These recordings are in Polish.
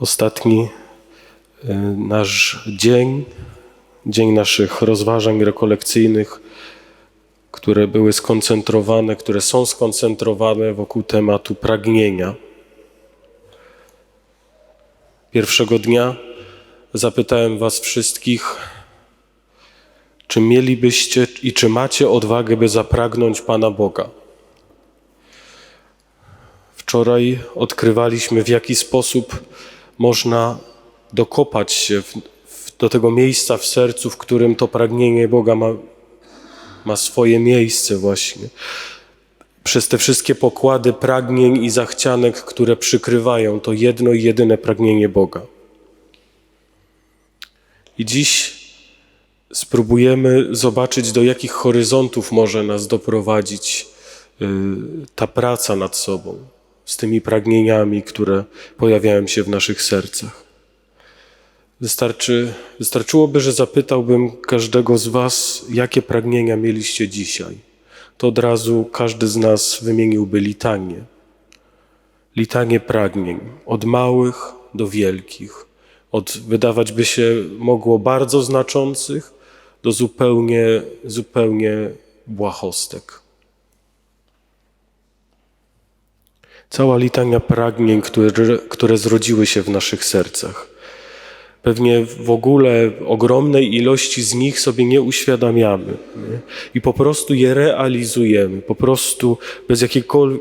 Ostatni y, nasz dzień, dzień naszych rozważań rekolekcyjnych, które były skoncentrowane, które są skoncentrowane wokół tematu pragnienia. Pierwszego dnia zapytałem Was wszystkich, czy mielibyście i czy macie odwagę, by zapragnąć Pana Boga. Wczoraj odkrywaliśmy, w jaki sposób można dokopać się w, w, do tego miejsca w sercu, w którym to pragnienie Boga ma, ma swoje miejsce właśnie. Przez te wszystkie pokłady pragnień i zachcianek, które przykrywają to jedno i jedyne pragnienie Boga. I dziś spróbujemy zobaczyć, do jakich horyzontów może nas doprowadzić y, ta praca nad sobą, z tymi pragnieniami, które pojawiają się w naszych sercach. Wystarczy, wystarczyłoby, że zapytałbym każdego z Was, jakie pragnienia mieliście dzisiaj. To od razu każdy z nas wymieniłby litanie. Litanie pragnień, od małych do wielkich, od wydawać by się mogło bardzo znaczących do zupełnie, zupełnie błahostek. Cała litania pragnień, które, które zrodziły się w naszych sercach. Pewnie w ogóle ogromnej ilości z nich sobie nie uświadamiamy nie? i po prostu je realizujemy. Po prostu bez,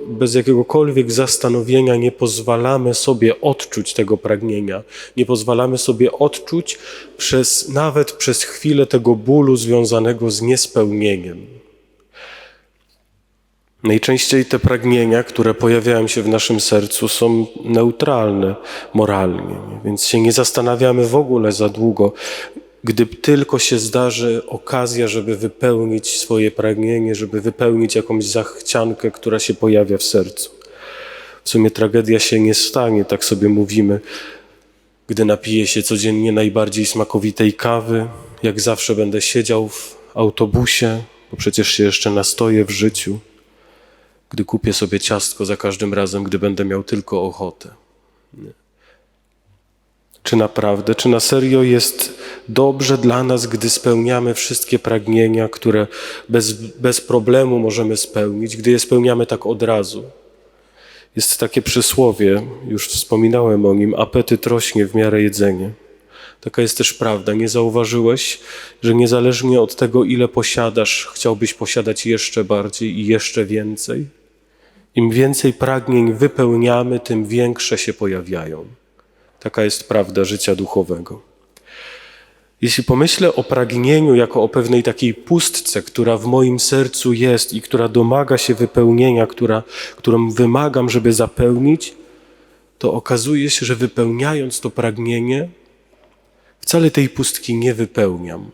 bez jakiegokolwiek zastanowienia nie pozwalamy sobie odczuć tego pragnienia. Nie pozwalamy sobie odczuć przez, nawet przez chwilę tego bólu związanego z niespełnieniem. Najczęściej te pragnienia, które pojawiają się w naszym sercu, są neutralne moralnie, więc się nie zastanawiamy w ogóle za długo, gdy tylko się zdarzy okazja, żeby wypełnić swoje pragnienie, żeby wypełnić jakąś zachciankę, która się pojawia w sercu. W sumie tragedia się nie stanie, tak sobie mówimy, gdy napiję się codziennie najbardziej smakowitej kawy, jak zawsze będę siedział w autobusie, bo przecież się jeszcze nastoję w życiu gdy kupię sobie ciastko za każdym razem, gdy będę miał tylko ochotę. Nie. Czy naprawdę, czy na serio jest dobrze dla nas, gdy spełniamy wszystkie pragnienia, które bez, bez problemu możemy spełnić, gdy je spełniamy tak od razu? Jest takie przysłowie, już wspominałem o nim, apetyt rośnie w miarę jedzenia. Taka jest też prawda. Nie zauważyłeś, że niezależnie od tego, ile posiadasz, chciałbyś posiadać jeszcze bardziej i jeszcze więcej? Im więcej pragnień wypełniamy, tym większe się pojawiają. Taka jest prawda życia duchowego. Jeśli pomyślę o pragnieniu jako o pewnej takiej pustce, która w moim sercu jest i która domaga się wypełnienia, która, którą wymagam, żeby zapełnić, to okazuje się, że wypełniając to pragnienie, wcale tej pustki nie wypełniam.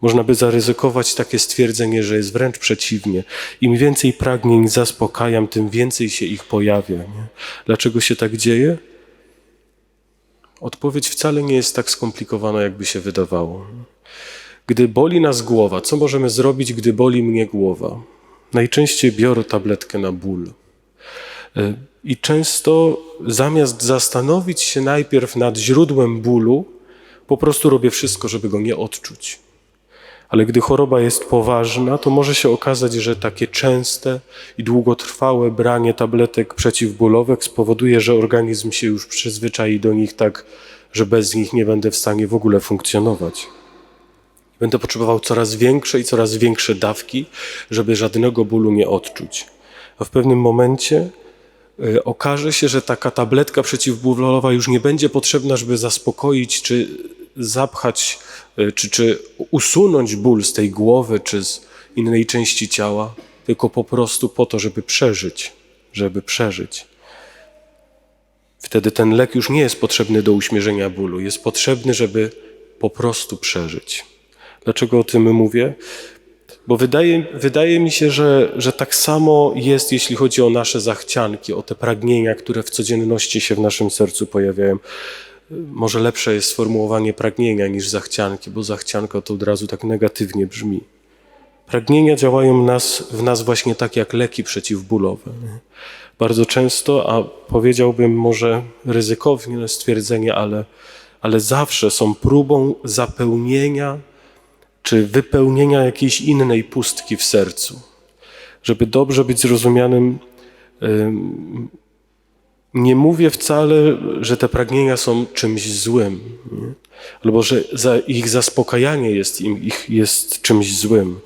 Można by zaryzykować takie stwierdzenie, że jest wręcz przeciwnie. Im więcej pragnień zaspokajam, tym więcej się ich pojawia. Nie? Dlaczego się tak dzieje? Odpowiedź wcale nie jest tak skomplikowana, jakby się wydawało. Gdy boli nas głowa, co możemy zrobić, gdy boli mnie głowa? Najczęściej biorę tabletkę na ból. E, I często zamiast zastanowić się najpierw nad źródłem bólu, po prostu robię wszystko, żeby go nie odczuć. Ale gdy choroba jest poważna, to może się okazać, że takie częste i długotrwałe branie tabletek przeciwbólowych spowoduje, że organizm się już przyzwyczai do nich tak, że bez nich nie będę w stanie w ogóle funkcjonować. Będę potrzebował coraz większe i coraz większe dawki, żeby żadnego bólu nie odczuć. A w pewnym momencie okaże się, że taka tabletka przeciwbólowa już nie będzie potrzebna, żeby zaspokoić czy zapchać E, czy, czy usunąć ból z tej głowy, czy z innej części ciała, tylko po prostu po to, żeby przeżyć, żeby przeżyć. Wtedy ten lek już nie jest potrzebny do uśmierzenia bólu, jest potrzebny, żeby po prostu przeżyć. Dlaczego o tym mówię? Bo wydaje, wydaje mi się, że, że tak samo jest, jeśli chodzi o nasze zachcianki, o te pragnienia, które w codzienności się w naszym sercu pojawiają może lepsze jest sformułowanie pragnienia niż zachcianki, bo zachcianka to od razu tak negatywnie brzmi. Pragnienia działają nas, w nas właśnie tak jak leki przeciwbólowe. Bardzo często, a powiedziałbym może ryzykowne stwierdzenie, ale, ale zawsze są próbą zapełnienia czy wypełnienia jakiejś innej pustki w sercu. Żeby dobrze być zrozumianym, ym, nie mówię wcale, że te pragnienia są czymś złym, nie? albo że za ich zaspokajanie jest, im, ich jest czymś złym.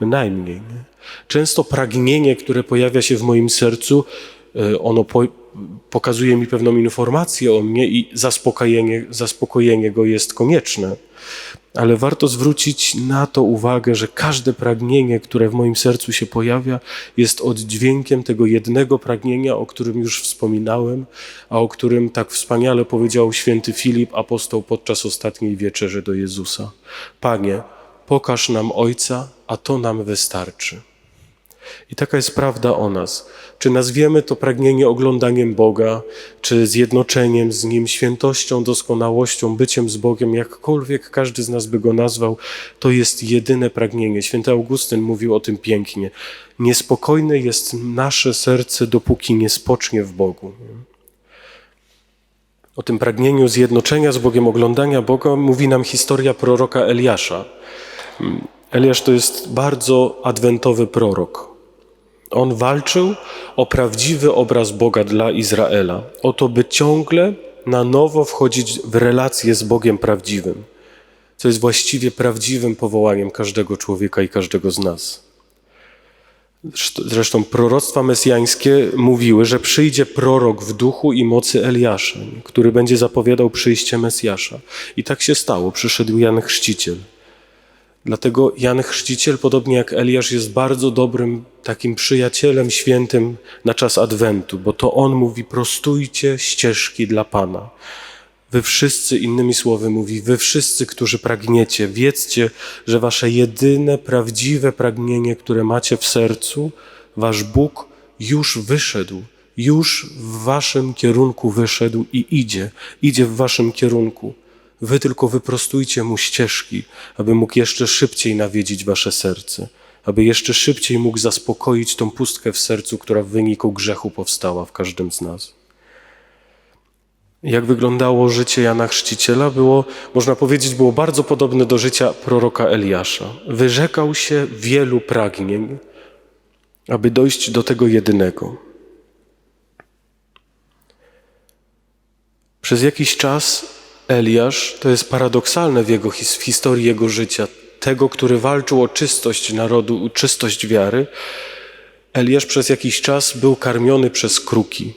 Bynajmniej. Nie? Często pragnienie, które pojawia się w moim sercu, ono po, pokazuje mi pewną informację o mnie i zaspokojenie, zaspokojenie go jest konieczne. Ale warto zwrócić na to uwagę, że każde pragnienie, które w moim sercu się pojawia, jest oddźwiękiem tego jednego pragnienia, o którym już wspominałem, a o którym tak wspaniale powiedział święty Filip, apostoł podczas ostatniej wieczerzy do Jezusa. Panie, pokaż nam Ojca, a to nam wystarczy. I taka jest prawda o nas. Czy nazwiemy to pragnienie oglądaniem Boga, czy zjednoczeniem z Nim, świętością, doskonałością, byciem z Bogiem, jakkolwiek każdy z nas by go nazwał, to jest jedyne pragnienie. Święty Augustyn mówił o tym pięknie. Niespokojne jest nasze serce, dopóki nie spocznie w Bogu. O tym pragnieniu zjednoczenia z Bogiem, oglądania Boga mówi nam historia proroka Eliasza. Eliasz to jest bardzo adwentowy prorok. On walczył o prawdziwy obraz Boga dla Izraela, o to, by ciągle na nowo wchodzić w relację z Bogiem prawdziwym, co jest właściwie prawdziwym powołaniem każdego człowieka i każdego z nas. Zresztą proroctwa mesjańskie mówiły, że przyjdzie prorok w duchu i mocy Eliasza, który będzie zapowiadał przyjście Mesjasza. I tak się stało. Przyszedł Jan Chrzciciel. Dlatego Jan Chrzciciel, podobnie jak Eliasz, jest bardzo dobrym takim przyjacielem świętym na czas Adwentu, bo to on mówi: prostujcie ścieżki dla Pana. Wy wszyscy, innymi słowy mówi, wy wszyscy, którzy pragniecie, wiedzcie, że wasze jedyne prawdziwe pragnienie, które macie w sercu, wasz Bóg już wyszedł, już w waszym kierunku wyszedł i idzie, idzie w waszym kierunku. Wy tylko wyprostujcie mu ścieżki, aby mógł jeszcze szybciej nawiedzić wasze serce, aby jeszcze szybciej mógł zaspokoić tą pustkę w sercu, która w wyniku grzechu powstała w każdym z nas. Jak wyglądało życie Jana Chrzciciela? Było, można powiedzieć, było bardzo podobne do życia proroka Eliasza. Wyrzekał się wielu pragnień, aby dojść do tego jedynego. Przez jakiś czas Eliasz, to jest paradoksalne w, jego, w historii jego życia, tego, który walczył o czystość narodu, czystość wiary, Eliasz przez jakiś czas był karmiony przez kruki.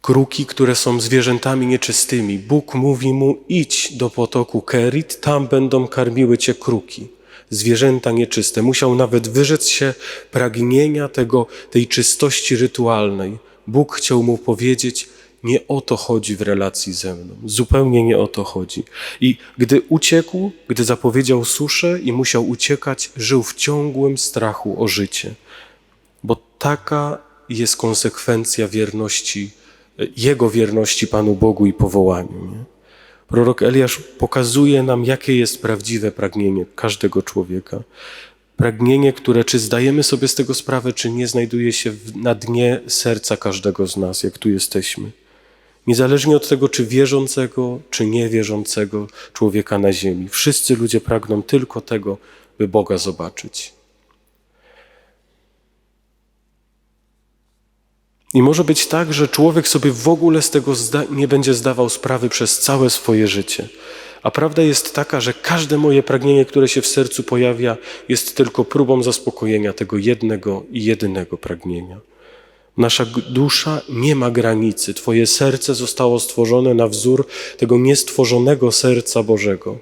Kruki, które są zwierzętami nieczystymi. Bóg mówi mu: idź do potoku Kerit, tam będą karmiły cię kruki. Zwierzęta nieczyste. Musiał nawet wyrzec się pragnienia tego, tej czystości rytualnej. Bóg chciał mu powiedzieć: nie o to chodzi w relacji ze mną. Zupełnie nie o to chodzi. I gdy uciekł, gdy zapowiedział suszę i musiał uciekać, żył w ciągłym strachu o życie. Bo taka jest konsekwencja wierności, jego wierności Panu Bogu i powołaniu. Nie? Prorok Eliasz pokazuje nam, jakie jest prawdziwe pragnienie każdego człowieka. Pragnienie, które czy zdajemy sobie z tego sprawę, czy nie, znajduje się na dnie serca każdego z nas, jak tu jesteśmy. Niezależnie od tego, czy wierzącego, czy niewierzącego człowieka na ziemi. Wszyscy ludzie pragną tylko tego, by Boga zobaczyć. I może być tak, że człowiek sobie w ogóle z tego nie będzie zdawał sprawy przez całe swoje życie. A prawda jest taka, że każde moje pragnienie, które się w sercu pojawia, jest tylko próbą zaspokojenia tego jednego i jedynego pragnienia. Nasza dusza nie ma granicy. Twoje serce zostało stworzone na wzór tego niestworzonego serca Bożego.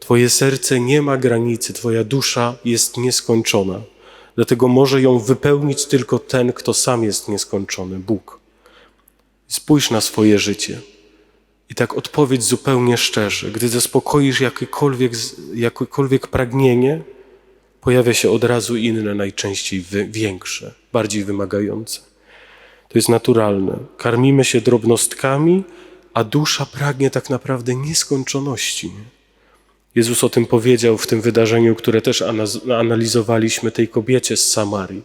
Twoje serce nie ma granicy, Twoja dusza jest nieskończona. Dlatego może ją wypełnić tylko ten, kto sam jest nieskończony Bóg. Spójrz na swoje życie i tak odpowiedź zupełnie szczerze. Gdy zaspokoisz jakiekolwiek, jakiekolwiek pragnienie, pojawia się od razu inne, najczęściej większe, bardziej wymagające. To jest naturalne. Karmimy się drobnostkami, a dusza pragnie tak naprawdę nieskończoności. Jezus o tym powiedział w tym wydarzeniu, które też analizowaliśmy, tej kobiecie z Samarii.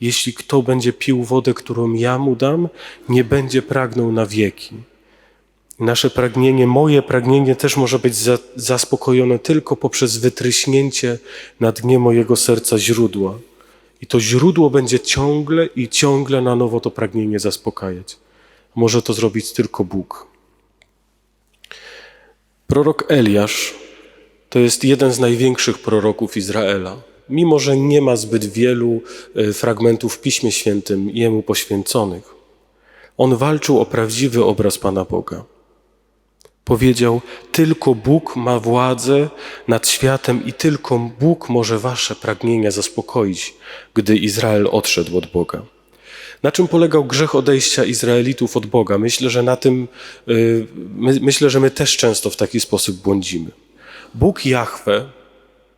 Jeśli kto będzie pił wodę, którą ja mu dam, nie będzie pragnął na wieki. Nasze pragnienie, moje pragnienie też może być za, zaspokojone tylko poprzez wytryśnięcie na dnie mojego serca źródła. I to źródło będzie ciągle i ciągle na nowo to pragnienie zaspokajać. Może to zrobić tylko Bóg. Prorok Eliasz to jest jeden z największych proroków Izraela. Mimo, że nie ma zbyt wielu e, fragmentów w Piśmie Świętym jemu poświęconych, on walczył o prawdziwy obraz Pana Boga. Powiedział: Tylko Bóg ma władzę nad światem i tylko Bóg może wasze pragnienia zaspokoić, gdy Izrael odszedł od Boga. Na czym polegał grzech odejścia Izraelitów od Boga? Myślę, że na tym, y, my, myślę, że my też często w taki sposób błądzimy. Bóg Jahwe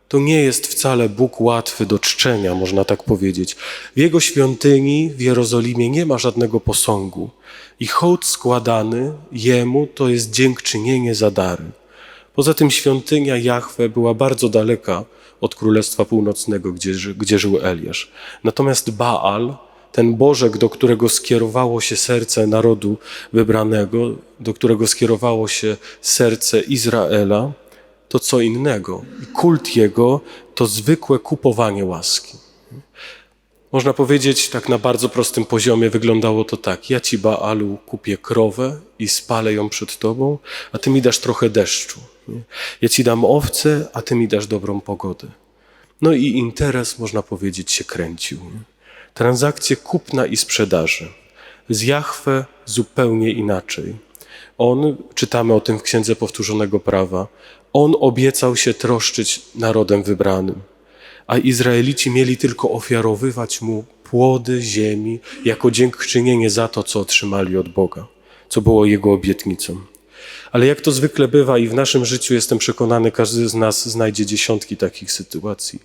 to nie jest wcale Bóg łatwy do czczenia, można tak powiedzieć. W Jego świątyni w Jerozolimie nie ma żadnego posągu i hołd składany Jemu to jest dziękczynienie za dary. Poza tym świątynia Jahwe była bardzo daleka od Królestwa Północnego, gdzie, gdzie żył Eliasz. Natomiast Baal, ten Bożek, do którego skierowało się serce narodu wybranego, do którego skierowało się serce Izraela, to co innego. I kult jego to zwykłe kupowanie łaski. Można powiedzieć, tak na bardzo prostym poziomie wyglądało to tak. Ja ci, Baalu, kupię krowę i spalę ją przed tobą, a ty mi dasz trochę deszczu. Ja ci dam owce, a ty mi dasz dobrą pogodę. No i interes, można powiedzieć, się kręcił. Transakcje kupna i sprzedaży. Z Jachwę zupełnie inaczej. On, czytamy o tym w Księdze Powtórzonego Prawa, on obiecał się troszczyć narodem wybranym, a Izraelici mieli tylko ofiarowywać mu płody ziemi jako dziękczynienie za to, co otrzymali od Boga, co było jego obietnicą. Ale jak to zwykle bywa i w naszym życiu, jestem przekonany, każdy z nas znajdzie dziesiątki takich sytuacji.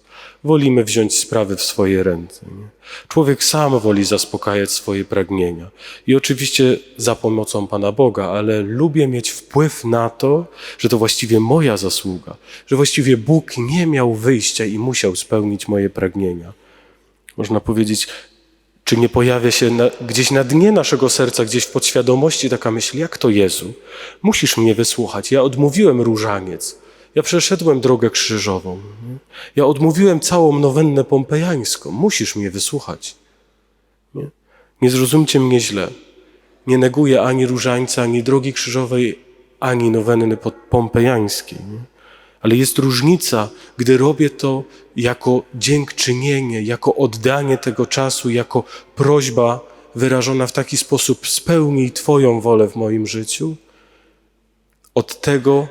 Wolimy wziąć sprawy w swoje ręce. Nie? Człowiek sam woli zaspokajać swoje pragnienia. I oczywiście za pomocą Pana Boga, ale lubię mieć wpływ na to, że to właściwie moja zasługa, że właściwie Bóg nie miał wyjścia i musiał spełnić moje pragnienia. Można powiedzieć, czy nie pojawia się na, gdzieś na dnie naszego serca, gdzieś w podświadomości taka myśl, jak to Jezu, musisz mnie wysłuchać. Ja odmówiłem różaniec, ja przeszedłem drogę krzyżową, ja odmówiłem całą nowennę pompejańską, musisz mnie wysłuchać. Nie, nie zrozumcie mnie źle. Nie neguję ani różańca, ani drogi krzyżowej, ani nowenny pompejańskiej. Nie? Ale jest różnica, gdy robię to jako dziękczynienie, jako oddanie tego czasu, jako prośba wyrażona w taki sposób: spełnij Twoją wolę w moim życiu, od tego,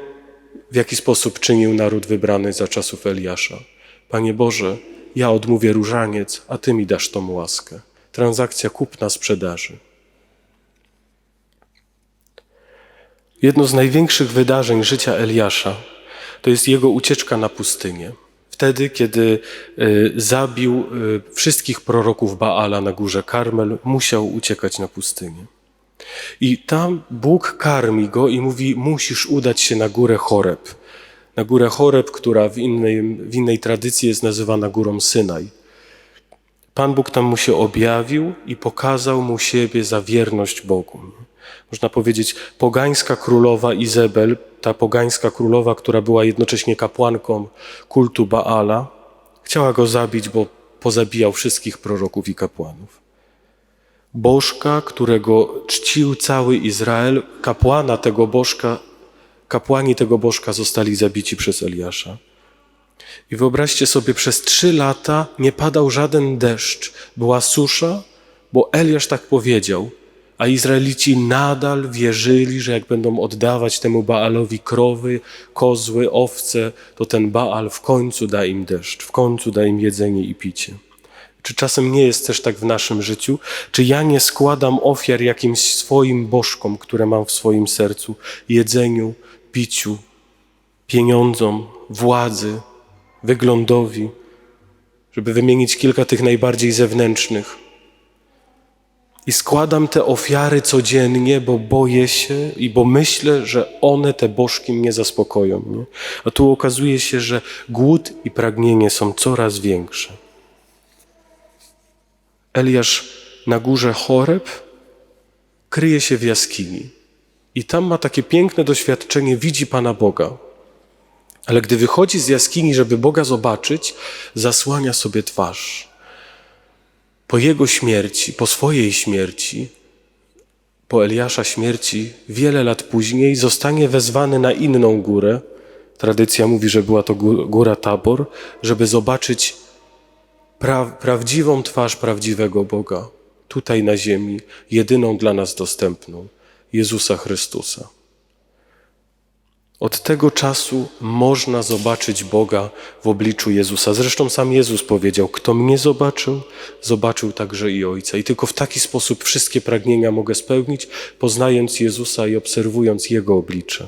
w jaki sposób czynił naród wybrany za czasów Eliasza. Panie Boże, ja odmówię różaniec, a Ty mi dasz tą łaskę. Transakcja kupna sprzedaży. Jedno z największych wydarzeń życia Eliasza to jest jego ucieczka na pustynię. Wtedy, kiedy y, zabił y, wszystkich proroków Baala na górze Karmel, musiał uciekać na pustynię. I tam Bóg karmi go i mówi: Musisz udać się na górę Choreb. Na górę Choreb, która w innej, w innej tradycji jest nazywana górą Synaj. Pan Bóg tam mu się objawił i pokazał mu siebie za wierność Bogu. Można powiedzieć, pogańska królowa Izabel ta pogańska królowa, która była jednocześnie kapłanką kultu Baala, chciała go zabić, bo pozabijał wszystkich proroków i kapłanów. Bożka, którego czcił cały Izrael, kapłana tego bożka, kapłani tego bożka zostali zabici przez Eliasza. I wyobraźcie sobie, przez trzy lata nie padał żaden deszcz, była susza, bo Eliasz tak powiedział – a Izraelici nadal wierzyli, że jak będą oddawać temu Baalowi krowy, kozły, owce, to ten Baal w końcu da im deszcz, w końcu da im jedzenie i picie. Czy czasem nie jest też tak w naszym życiu? Czy ja nie składam ofiar jakimś swoim bożkom, które mam w swoim sercu, jedzeniu, piciu, pieniądzom, władzy, wyglądowi, żeby wymienić kilka tych najbardziej zewnętrznych? I składam te ofiary codziennie, bo boję się i bo myślę, że one, te bożki, mnie zaspokoją. Nie? A tu okazuje się, że głód i pragnienie są coraz większe. Eliasz na górze Choreb kryje się w jaskini i tam ma takie piękne doświadczenie, widzi Pana Boga. Ale gdy wychodzi z jaskini, żeby Boga zobaczyć, zasłania sobie twarz. Po jego śmierci, po swojej śmierci, po Eliasza śmierci, wiele lat później zostanie wezwany na inną górę. Tradycja mówi, że była to gó- góra Tabor, żeby zobaczyć pra- prawdziwą twarz prawdziwego Boga, tutaj na ziemi, jedyną dla nas dostępną Jezusa Chrystusa. Od tego czasu można zobaczyć Boga w obliczu Jezusa. Zresztą sam Jezus powiedział: Kto mnie zobaczył, zobaczył także i Ojca. I tylko w taki sposób wszystkie pragnienia mogę spełnić, poznając Jezusa i obserwując Jego oblicze.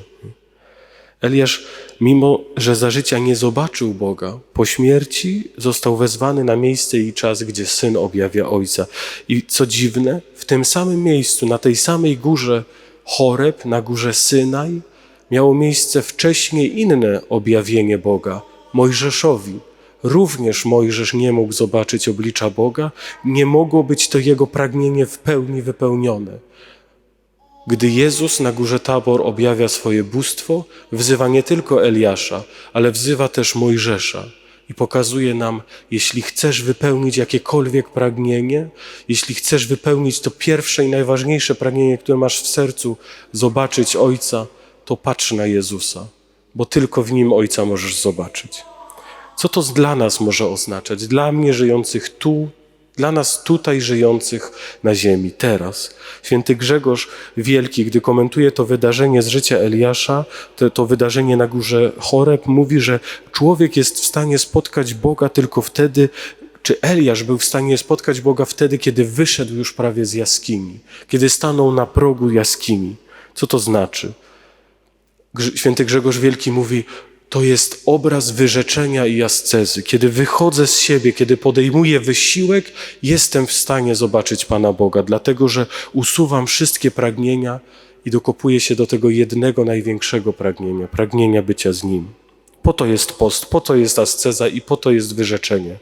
Eliasz, mimo że za życia nie zobaczył Boga, po śmierci został wezwany na miejsce i czas, gdzie syn objawia Ojca. I co dziwne, w tym samym miejscu, na tej samej górze Choreb, na górze Synaj, miało miejsce wcześniej inne objawienie Boga Mojżeszowi. Również Mojżesz nie mógł zobaczyć oblicza Boga, nie mogło być to jego pragnienie w pełni wypełnione. Gdy Jezus na górze Tabor objawia swoje bóstwo, wzywa nie tylko Eliasza, ale wzywa też Mojżesza i pokazuje nam, jeśli chcesz wypełnić jakiekolwiek pragnienie, jeśli chcesz wypełnić to pierwsze i najważniejsze pragnienie, które masz w sercu, zobaczyć Ojca, to patrz na Jezusa, bo tylko w Nim Ojca możesz zobaczyć. Co to dla nas może oznaczać? Dla mnie żyjących tu, dla nas tutaj żyjących na ziemi, teraz. Święty Grzegorz Wielki, gdy komentuje to wydarzenie z życia Eliasza, to, to wydarzenie na górze Choreb, mówi, że człowiek jest w stanie spotkać Boga tylko wtedy, czy Eliasz był w stanie spotkać Boga wtedy, kiedy wyszedł już prawie z jaskini, kiedy stanął na progu jaskini. Co to znaczy? Święty Grzegorz Wielki mówi, to jest obraz wyrzeczenia i ascezy. Kiedy wychodzę z siebie, kiedy podejmuję wysiłek, jestem w stanie zobaczyć Pana Boga, dlatego że usuwam wszystkie pragnienia i dokopuję się do tego jednego największego pragnienia pragnienia bycia z Nim. Po to jest post, po to jest asceza i po to jest wyrzeczenie.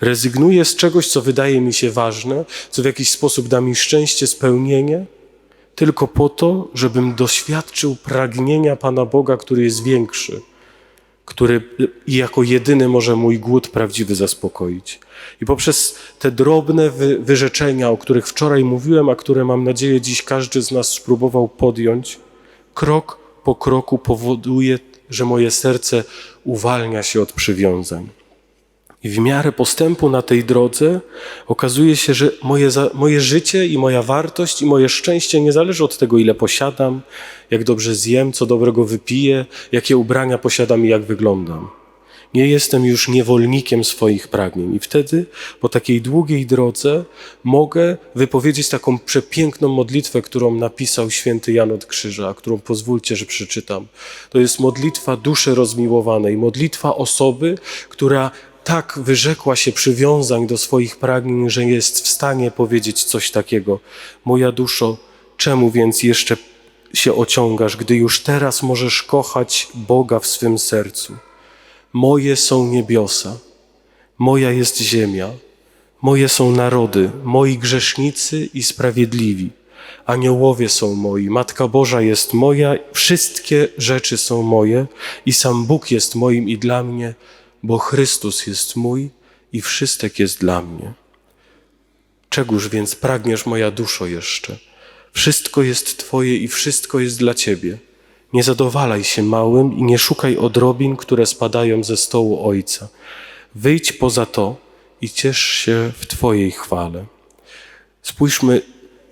Rezygnuję z czegoś, co wydaje mi się ważne, co w jakiś sposób da mi szczęście, spełnienie, tylko po to, żebym doświadczył pragnienia Pana Boga, który jest większy, który jako jedyny może mój głód prawdziwy zaspokoić. I poprzez te drobne wy, wyrzeczenia, o których wczoraj mówiłem, a które mam nadzieję dziś każdy z nas spróbował podjąć, krok po kroku powoduje, że moje serce uwalnia się od przywiązań. I w miarę postępu na tej drodze okazuje się, że moje, moje życie i moja wartość i moje szczęście nie zależy od tego, ile posiadam, jak dobrze zjem, co dobrego wypiję, jakie ubrania posiadam i jak wyglądam. Nie jestem już niewolnikiem swoich pragnień. I wtedy, po takiej długiej drodze, mogę wypowiedzieć taką przepiękną modlitwę, którą napisał święty Jan od Krzyża, którą pozwólcie, że przeczytam. To jest modlitwa duszy rozmiłowanej, modlitwa osoby, która tak wyrzekła się przywiązań do swoich pragnień, że jest w stanie powiedzieć coś takiego. Moja duszo, czemu więc jeszcze się ociągasz, gdy już teraz możesz kochać Boga w swym sercu? Moje są niebiosa, moja jest ziemia, moje są narody, moi grzesznicy i sprawiedliwi. Aniołowie są moi, Matka Boża jest moja, wszystkie rzeczy są moje i sam Bóg jest moim i dla mnie, bo Chrystus jest mój i wszystek jest dla mnie. Czegóż więc pragniesz, moja duszo, jeszcze? Wszystko jest Twoje i wszystko jest dla Ciebie. Nie zadowalaj się małym i nie szukaj odrobin, które spadają ze stołu Ojca. Wyjdź poza to i ciesz się w Twojej chwale. Spójrzmy,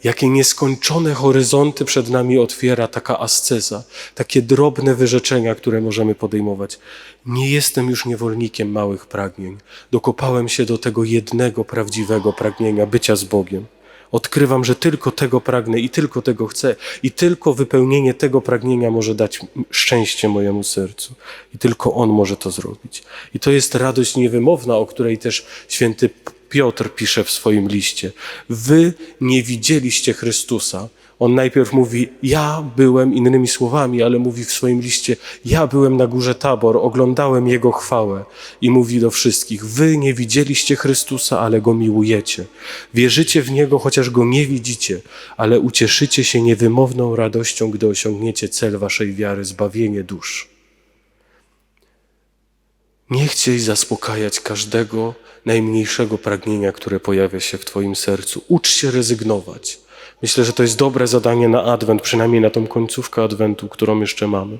jakie nieskończone horyzonty przed nami otwiera taka asceza, takie drobne wyrzeczenia, które możemy podejmować. Nie jestem już niewolnikiem małych pragnień. Dokopałem się do tego jednego prawdziwego pragnienia bycia z Bogiem. Odkrywam, że tylko tego pragnę i tylko tego chcę, i tylko wypełnienie tego pragnienia może dać szczęście mojemu sercu, i tylko On może to zrobić. I to jest radość niewymowna, o której też święty Piotr pisze w swoim liście. Wy nie widzieliście Chrystusa. On najpierw mówi, ja byłem, innymi słowami, ale mówi w swoim liście, ja byłem na górze Tabor, oglądałem Jego chwałę i mówi do wszystkich, wy nie widzieliście Chrystusa, ale Go miłujecie. Wierzycie w Niego, chociaż Go nie widzicie, ale ucieszycie się niewymowną radością, gdy osiągniecie cel waszej wiary, zbawienie dusz. Nie chciej zaspokajać każdego najmniejszego pragnienia, które pojawia się w Twoim sercu. Ucz się rezygnować. Myślę, że to jest dobre zadanie na Adwent, przynajmniej na tą końcówkę Adwentu, którą jeszcze mamy.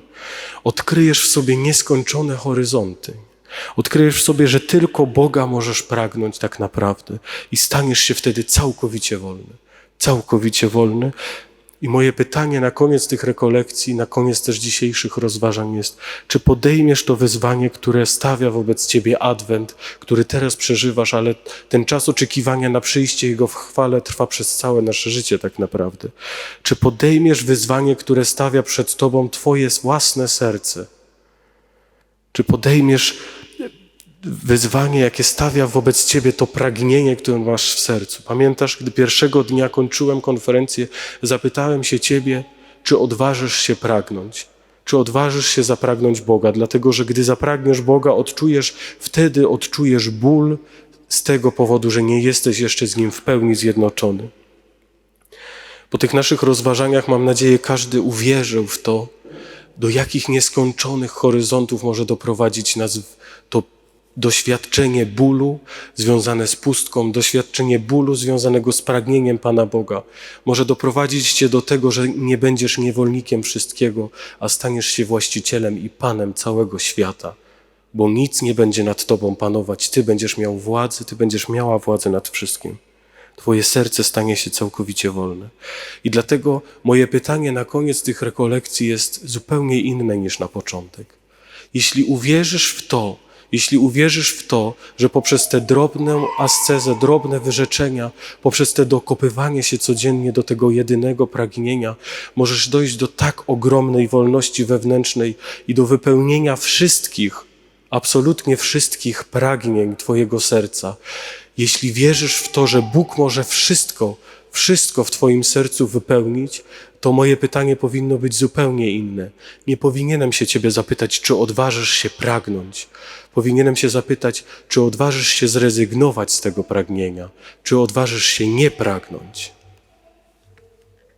Odkryjesz w sobie nieskończone horyzonty. Odkryjesz w sobie, że tylko Boga możesz pragnąć tak naprawdę i staniesz się wtedy całkowicie wolny. Całkowicie wolny. I moje pytanie na koniec tych rekolekcji, na koniec też dzisiejszych rozważań jest, czy podejmiesz to wyzwanie, które stawia wobec Ciebie Adwent, który teraz przeżywasz, ale ten czas oczekiwania na przyjście Jego w chwale trwa przez całe nasze życie tak naprawdę. Czy podejmiesz wyzwanie, które stawia przed Tobą Twoje własne serce? Czy podejmiesz wyzwanie, jakie stawia wobec ciebie to pragnienie, które masz w sercu. Pamiętasz, gdy pierwszego dnia kończyłem konferencję, zapytałem się ciebie, czy odważysz się pragnąć? Czy odważysz się zapragnąć Boga? Dlatego, że gdy zapragniesz Boga, odczujesz, wtedy odczujesz ból z tego powodu, że nie jesteś jeszcze z Nim w pełni zjednoczony. Po tych naszych rozważaniach, mam nadzieję, każdy uwierzył w to, do jakich nieskończonych horyzontów może doprowadzić nas to doświadczenie bólu związane z pustką, doświadczenie bólu związanego z pragnieniem Pana Boga. Może doprowadzić Cię do tego, że nie będziesz niewolnikiem wszystkiego, a staniesz się właścicielem i Panem całego świata. Bo nic nie będzie nad Tobą panować. Ty będziesz miał władzę, Ty będziesz miała władzę nad wszystkim. Twoje serce stanie się całkowicie wolne. I dlatego moje pytanie na koniec tych rekolekcji jest zupełnie inne niż na początek. Jeśli uwierzysz w to, jeśli uwierzysz w to, że poprzez tę drobną ascezę, drobne wyrzeczenia, poprzez te dokopywanie się codziennie do tego jedynego pragnienia, możesz dojść do tak ogromnej wolności wewnętrznej i do wypełnienia wszystkich, absolutnie wszystkich pragnień Twojego serca. Jeśli wierzysz w to, że Bóg może wszystko, wszystko w Twoim sercu wypełnić, to moje pytanie powinno być zupełnie inne. Nie powinienem się Ciebie zapytać, czy odważysz się pragnąć. Powinienem się zapytać, czy odważysz się zrezygnować z tego pragnienia, czy odważysz się nie pragnąć.